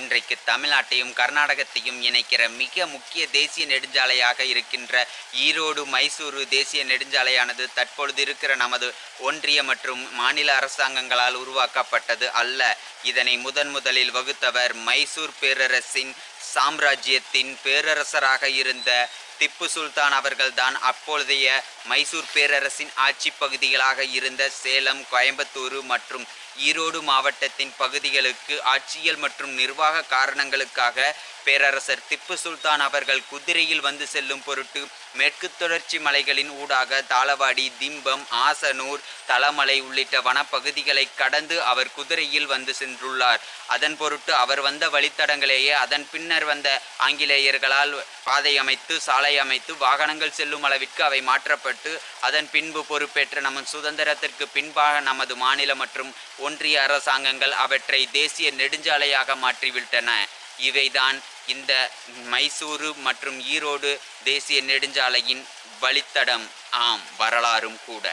இன்றைக்கு தமிழ்நாட்டையும் கர்நாடகத்தையும் இணைக்கிற மிக முக்கிய தேசிய நெடுஞ்சாலையாக இருக்கின்ற ஈரோடு மைசூரு தேசிய நெடுஞ்சாலையானது தற்பொழுது இருக்கிற நமது ஒன்றிய மற்றும் மாநில அரசாங்கங்களால் உருவாக்கப்பட்டது அல்ல. இதனை முதன் முதலில் வகுத்தவர் மைசூர் பேரரசின் சாம்ராஜ்யத்தின் பேரரசராக இருந்த திப்பு சுல்தான் அவர்கள்தான். அப்பொழுதைய மைசூர் பேரரசின் ஆட்சி பகுதிகளாக இருந்த சேலம் கோயம்புத்தூர் மற்றும் ஈரோடு மாவட்டத்தின் பகுதிகளுக்கு ஆட்சியல் மற்றும் நிர்வாக நிர்வாக காரணங்களுக்காக பேரரசர் திப்பு சுல்தான் அவர்கள் குதிரையில் வந்து செல்லும் பொருட்டு மேற்கு தொடர்ச்சி மலைகளின் ஊடாக தாளவாடி திம்பம் ஆசனூர் தலமலை உள்ளிட்ட வனப்பகுதிகளை கடந்து அவர் குதிரையில் வந்து சென்றுள்ளார். அதன் பொருட்டு அவர் வந்த வழித்தடங்களேயே அதன் பின்னர் வந்த ஆங்கிலேயர்களால் பாதை அமைத்து சாலை அமைத்து வாகனங்கள் செல்லும் அளவிற்கு அவை மாற்றப்பட்டு அதன் பின்பு பொறுப்பேற்ற நமது சுதந்திரத்திற்கு பின்பாக நமது மாநில மற்றும் ஒன்றிய அரசாங்கங்கள் அவற்றை தேசிய நெடுஞ்சாலையாக மாற்றி மாற்றிவிட்டன இவைதான் இந்த மைசூரு மற்றும் ஈரோடு தேசிய நெடுஞ்சாலையின் வழித்தடம். ஆம் வரலாறும் கூட.